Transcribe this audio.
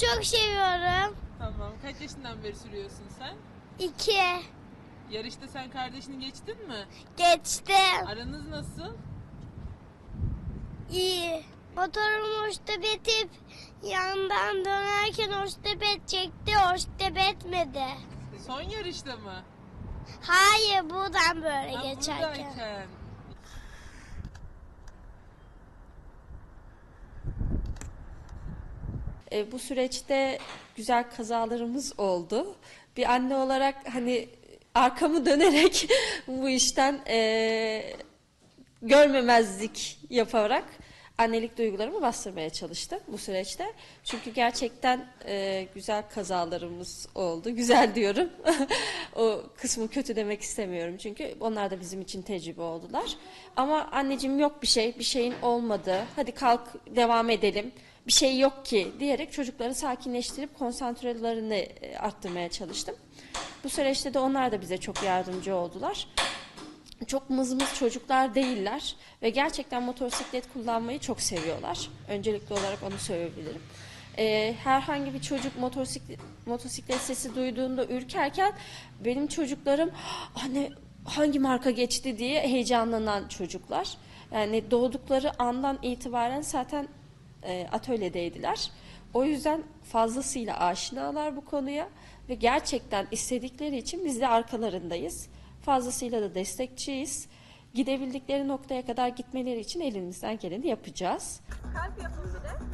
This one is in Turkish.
çok seviyorum. Tamam. Kaç yaşından beri sürüyorsun sen? İki. Yarışta sen kardeşini geçtin mi? Geçtim. Aranız nasıl? İyi. Motorumu hoştebetip yandan dönerken hoştebet çekti, hoştebetmedi. Son yarışta mı? Hayır buradan böyle Ha, geçerken. buradayken. E, bu süreçte güzel kazalarımız oldu. Bir anne olarak hani arkamı dönerek bu işten e, görmemezlik yaparak annelik duygularımı bastırmaya çalıştım bu süreçte. Çünkü gerçekten e, güzel kazalarımız oldu. Güzel diyorum. o kısmı kötü demek istemiyorum çünkü onlar da bizim için tecrübe oldular. Ama anneciğim yok bir şey, bir şeyin olmadı. Hadi kalk devam edelim. Bir şey yok ki diyerek çocukları sakinleştirip konsantrelerini e, arttırmaya çalıştım. Bu süreçte de onlar da bize çok yardımcı oldular çok mızmız çocuklar değiller ve gerçekten motosiklet kullanmayı çok seviyorlar. Öncelikli olarak onu söyleyebilirim. Ee, herhangi bir çocuk motosiklet, motosiklet sesi duyduğunda ürkerken benim çocuklarım anne hangi marka geçti diye heyecanlanan çocuklar. Yani doğdukları andan itibaren zaten e, atölyedeydiler. O yüzden fazlasıyla aşinalar bu konuya ve gerçekten istedikleri için biz de arkalarındayız. Fazlasıyla da destekçiyiz. Gidebildikleri noktaya kadar gitmeleri için elimizden geleni yapacağız. Kalp yapın bir de.